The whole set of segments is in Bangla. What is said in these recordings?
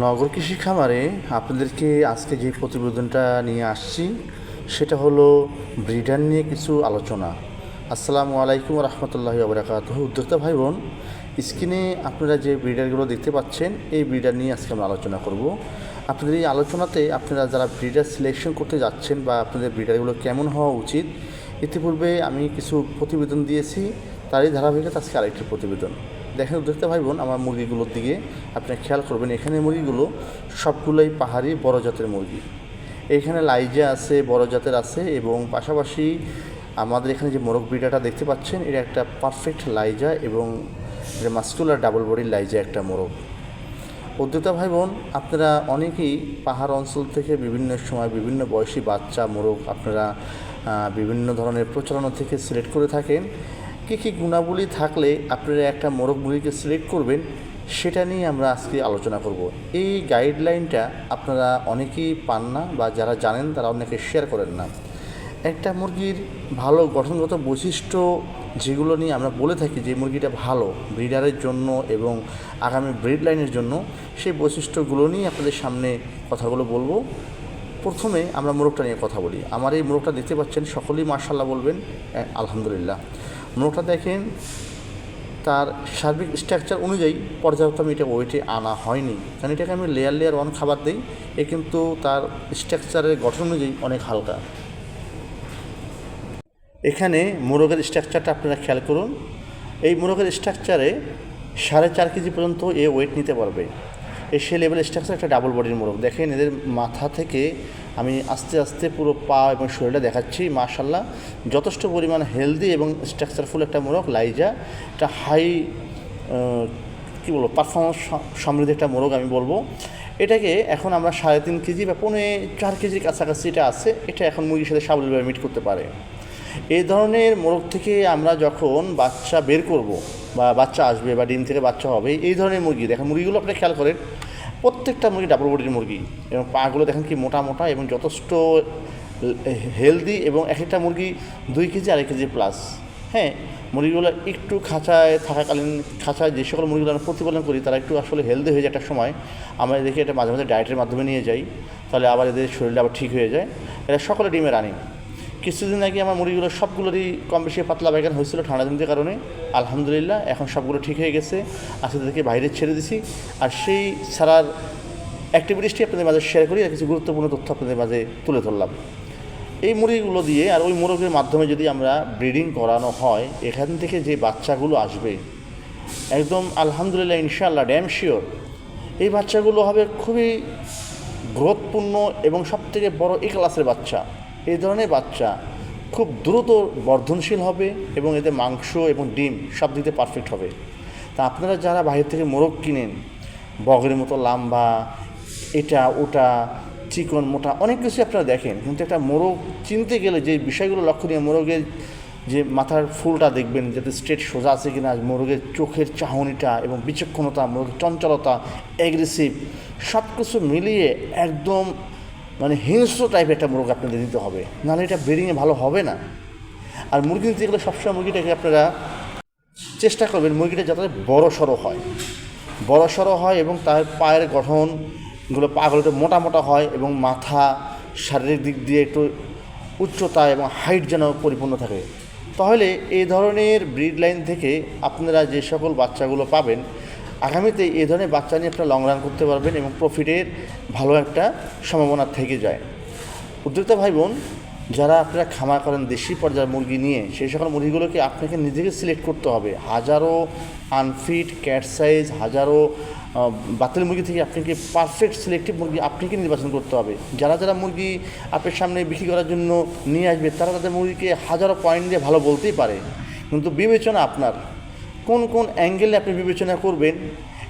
নগর কৃষি খামারে আপনাদেরকে আজকে যে প্রতিবেদনটা নিয়ে আসছি, সেটা হলো ব্রিডার নিয়ে কিছু আলোচনা। আসসালামু আলাইকুম রহমতুল্লাহি আবরাকাত উদ্যোক্তা ভাই বোন স্ক্রিনে আপনারা যে ব্রিডারগুলো দেখতে পাচ্ছেন, এই ব্রিডার নিয়ে আজকে আমরা আলোচনা করব। আপনাদের এই আলোচনাতে আপনারা যারা ব্রিডার সিলেকশন করতে যাচ্ছেন বা আপনাদের ব্রিডারগুলো কেমন হওয়া উচিত, ইতিপূর্বে আমি কিছু প্রতিবেদন দিয়েছি, তারই ধারাবাহিকতা আজকে আরেকটি প্রতিবেদন। দেখেন উদ্যোক্তা ভাই বোন আমার মুরগিগুলোর দিকে আপনি খেয়াল করবেন, এখানে মুরগিগুলো সবগুলোই পাহাড়ি বড় জাতের মুরগি। এইখানে লাইজা আছে, বড় জাতের আছে এবং পাশাপাশি আমাদের এখানে যে মোরগ ব্রিডারটা দেখতে পাচ্ছেন, এটা একটা পারফেক্ট লাইজা এবং মাস্কুলার ডাবল বডির লাইজা একটা মোরগ। উদ্যোক্তা ভাই বোন আপনারা অনেকেই পাহাড় অঞ্চল থেকে বিভিন্ন সময় বিভিন্ন বয়সী বাচ্চা, মোরগ আপনারা বিভিন্ন ধরনের প্রচারণা থেকে সিলেক্ট করে থাকেন। কী কী গুণাবলী থাকলে আপনারা একটা মোরগ মুরগিকে সিলেক্ট করবেন, সেটা নিয়ে আমরা আজকে আলোচনা করব। এই গাইডলাইনটা আপনারা অনেকেই পান না বা যারা জানেন তারা অনেকে শেয়ার করেন না। একটা মুরগির ভালো গঠনগত বৈশিষ্ট্য যেগুলো নিয়ে আমরা বলে থাকি যে মুরগিটা ভালো ব্রিডারের জন্য এবং আগামী ব্রিড লাইনের জন্য, সেই বৈশিষ্ট্যগুলো নিয়ে আপনাদের সামনে কথাগুলো বলব। প্রথমে আমরা মোরগটা নিয়ে কথা বলি। আমার এই মোরগটা দেখতে পাচ্ছেন, সকলেই মার্শাল্লাহ বলবেন আলহামদুলিল্লাহ। মোরগটা দেখেন, তার সার্বিক স্ট্রাকচার অনুযায়ী পর্যাপ্ত আমি এটা ওয়েটে আনা হয়নি। কারণ এটাকে আমি লেয়ার লেয়ার ওয়ান খাবার দিই, এ কিন্তু তার স্ট্রাকচারের গঠন অনুযায়ী অনেক হালকা। এখানে মোরগের স্ট্রাকচারটা আপনারা খেয়াল করুন, এই মোরগের স্ট্রাকচারে সাড়ে চার কেজি পর্যন্ত এ ওয়েট নিতে পারবে। এই সে লেভেলের স্ট্রাকচার একটা ডাবল বডির মোরগ। দেখেন এদের মাথা থেকে আমি আস্তে আস্তে পুরো পা এবং শরীরটা দেখাচ্ছি মাশাল্লাহ যথেষ্ট পরিমাণ হেলদি এবং স্ট্রাকচারফুল একটা মোরগ, লাইজা। একটা হাই কী বলব পারফরমেন্স সমৃদ্ধ একটা মোরগ আমি বলব। এটাকে এখন আমরা সাড়ে তিন কেজি বা পৌনে চার কেজির কাছাকাছি এটা আছে, এটা এখন মুরগির সাথে সাবলীলভাবে মিট করতে পারে। এই ধরনের মোরগ থেকে আমরা যখন বাচ্চা বের করব বা বাচ্চা আসবে বা ডিম থেকে বাচ্চা হবে, এই ধরনের মুরগি, দেখেন মুরগিগুলো আপনি খেয়াল করেন প্রত্যেকটা মুরগি ডাবল বডির মুরগি। এবং পাগুলো দেখেন কি মোটা মোটা এবং যথেষ্ট হেলদি এবং এক একটা মুরগি দুই কেজি, আড়াই কেজি প্লাস হ্যাঁ মুরগিগুলো একটু খাঁচায় থাকাকালীন, খাঁচায় যে সকল মুরগিগুলো আমরা প্রতিপালন করি, তারা একটু আসলে হেলদি হয়ে যায় একটা সময়। আমরা দেখি এটা মাঝে মাঝে ডায়েটের মাধ্যমে নিয়ে যাই, তাহলে আবার এদের শরীরটা আবার ঠিক হয়ে যায়। এরা সকলে ডিমে রানিং। কিছুদিন আগে আমার মুড়িগুলো সবগুলোরই কম বেশি পাতলা পায়খানা হয়েছিল ঠান্ডা জনিত কারণে। আলহামদুলিল্লাহ, এখন সবগুলো ঠিক হয়ে গেছে। আজকে তাদেরকে বাইরে ছেড়ে দিছি। আর সেই ছাড়ার অ্যাক্টিভিটিসটি আপনাদের মাঝে শেয়ার করি, আর কিছু গুরুত্বপূর্ণ তথ্য আপনাদের মাঝে তুলে ধরলাম। এই মুরগিগুলো দিয়ে আর ওই মোরগের মাধ্যমে যদি আমরা ব্রিডিং করানো হয়, এখান থেকে যে বাচ্চাগুলো আসবে, একদম আলহামদুলিল্লাহ, ইনশাআল্লাহ ড্যাম শিওর এই বাচ্চাগুলো হবে খুবই গ্রোথপূর্ণ এবং সবথেকে বড় এ ক্লাসের বাচ্চা। এই ধরনের বাচ্চা খুব দ্রুত বর্ধনশীল হবে এবং এতে মাংস এবং ডিম সব দিতে পারফেক্ট হবে। তা আপনারা যারা বাইরে থেকে মোরগ কিনেন বগের মতো লাম্বা, এটা, ওটা, চিকন, মোটা, অনেক কিছু আপনারা দেখেন, কিন্তু একটা মোরগ চিনতে গেলে যে বিষয়গুলো লক্ষণীয়, মোরগের যে মাথার ফুলটা দেখবেন, যাতে স্ট্রেট সোজা আছে কিনা, মোরগের চোখের চাহনিটা এবং বিচক্ষণতা, মোরগের চঞ্চলতা অ্যাগ্রেসিভ সব কিছু মিলিয়ে একদম মানে হিংস্র টাইপের একটা মোরগ আপনাদের দিতে হবে। নাহলে এটা ব্রিডিংয়ে ভালো হবে না। আর মুরগি নিতে গেলে সবসময় মুরগিটাকে আপনারা চেষ্টা করবেন মুরগিটা যাতে বড় সড়ো হয়। বড় সড়ো হয় এবং তার পায়ের গঠনগুলো পাগুলো একটু মোটা মোটা হয় এবং মাথা শারীরিক দিক দিয়ে একটু উচ্চতা এবং হাইট যেন পরিপূর্ণ থাকে। তাহলে এই ধরনের ব্রিড লাইন থেকে আপনারা যে সকল বাচ্চাগুলো পাবেন আগামীতে এই ধরনের বাচ্চা নিয়ে আপনারা লং রান করতে পারবেন এবং প্রফিটের ভালো একটা সম্ভাবনা থেকে যায়। উদ্যোক্তা ভাই বোন যারা আপনারা খামার করেন, দেশি পর্যায়ের মুরগি নিয়ে, সেই সকল মুরগিগুলোকে আপনাকে নিজেকে সিলেক্ট করতে হবে। হাজারো আনফিট ক্যাট সাইজ হাজারো বাতিল মুরগি থেকে আপনাকে পারফেক্ট সিলেক্টিভ মুরগি আপনাকে নির্বাচন করতে হবে। যারা যারা মুরগি আপনার সামনে বিক্রি করার জন্য নিয়ে আসবে, তারা তাদের মুরগিকে হাজারো পয়েন্ট দিয়ে ভালো বলতেই পারে। কিন্তু বিবেচনা আপনার। কোন কোন অ্যাঙ্গেলে আপনি বিবেচনা করবেন,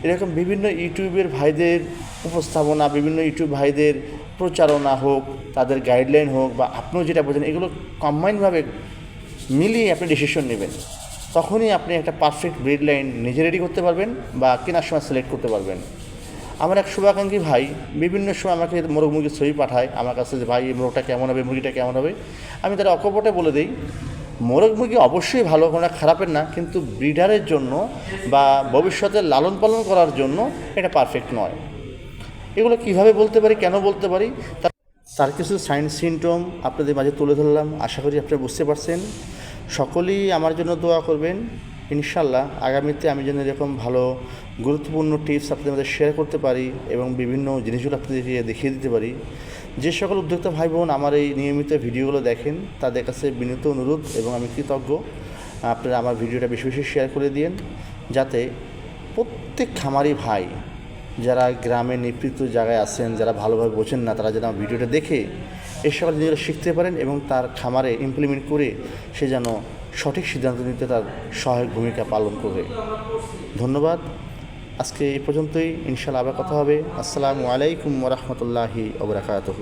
এরকম বিভিন্ন ইউটিউবের ভাইদের উপস্থাপনা, বিভিন্ন ইউটিউব ভাইদের প্রচারণা হোক, তাদের গাইডলাইন হোক বা আপনিও যেটা বোঝেন এগুলো কম্বাইনভাবে মিলিয়ে আপনি ডিসিশন নেবেন। তখনই আপনি একটা পারফেক্ট ব্রিড লাইন নিজে রেডি করতে পারবেন বা কেনার সময় সিলেক্ট করতে পারবেন। আমার এক শুভাকাঙ্ক্ষী ভাই বিভিন্ন সময় আমাকে মোরগ মুরগির ছবি পাঠায়, আমার কাছে যে, ভাই, এই মোরগটা কেমন হবে? মুরগিটা কেমন হবে? আমি তারা অকপটে বলে দিই মোরগ মুরগি অবশ্যই ভালো, কোনো খারাপের না, কিন্তু ব্রিডারের জন্য বা ভবিষ্যতে লালন পালন করার জন্য এটা পারফেক্ট নয়। এগুলো কীভাবে বলতে পারি, কেন বলতে পারি? তার কিছু সাইন সিমটম আপনাদের মাঝে তুলে ধরলাম, আশা করি আপনারা বুঝতে পারছেন। সকলেই আমার জন্য দোয়া করবেন। ইনশাল্লাহ আগামীতে আমি যেন এরকম ভালো, গুরুত্বপূর্ণ টিপস আপনাদের মধ্যে শেয়ার করতে পারি এবং বিভিন্ন জিনিসগুলো আপনাদেরকে দেখিয়ে দিতে পারি। যে সকল উদ্যোক্তা ভাই বোন আমার এই নিয়মিত ভিডিওগুলো দেখেন, তাদের কাছে বিনীত অনুরোধ এবং আমি কৃতজ্ঞ। আপনারা আমার ভিডিওটা বেশি বেশি শেয়ার করে দিন যাতে প্রত্যেক খামারি ভাই যারা গ্রামে নিপৃত জায়গায় আছেন, যারা ভালোভাবে বোঝেন না, তারা যেন ভিডিওটা দেখে এই সকল জিনিসগুলো শিখতে পারেন এবং তার খামারে ইমপ্লিমেন্ট করে সে যেন সঠিক সিদ্ধান্ত নিতে তার সহায়ক ভূমিকা পালন করে। ধন্যবাদ। আজকে এই পর্যন্তই। ইনশাল্লাহ আবার কথা হবে। আসসালামু আলাইকুম ওরহমতুল্লাহি ওবরাকাতহ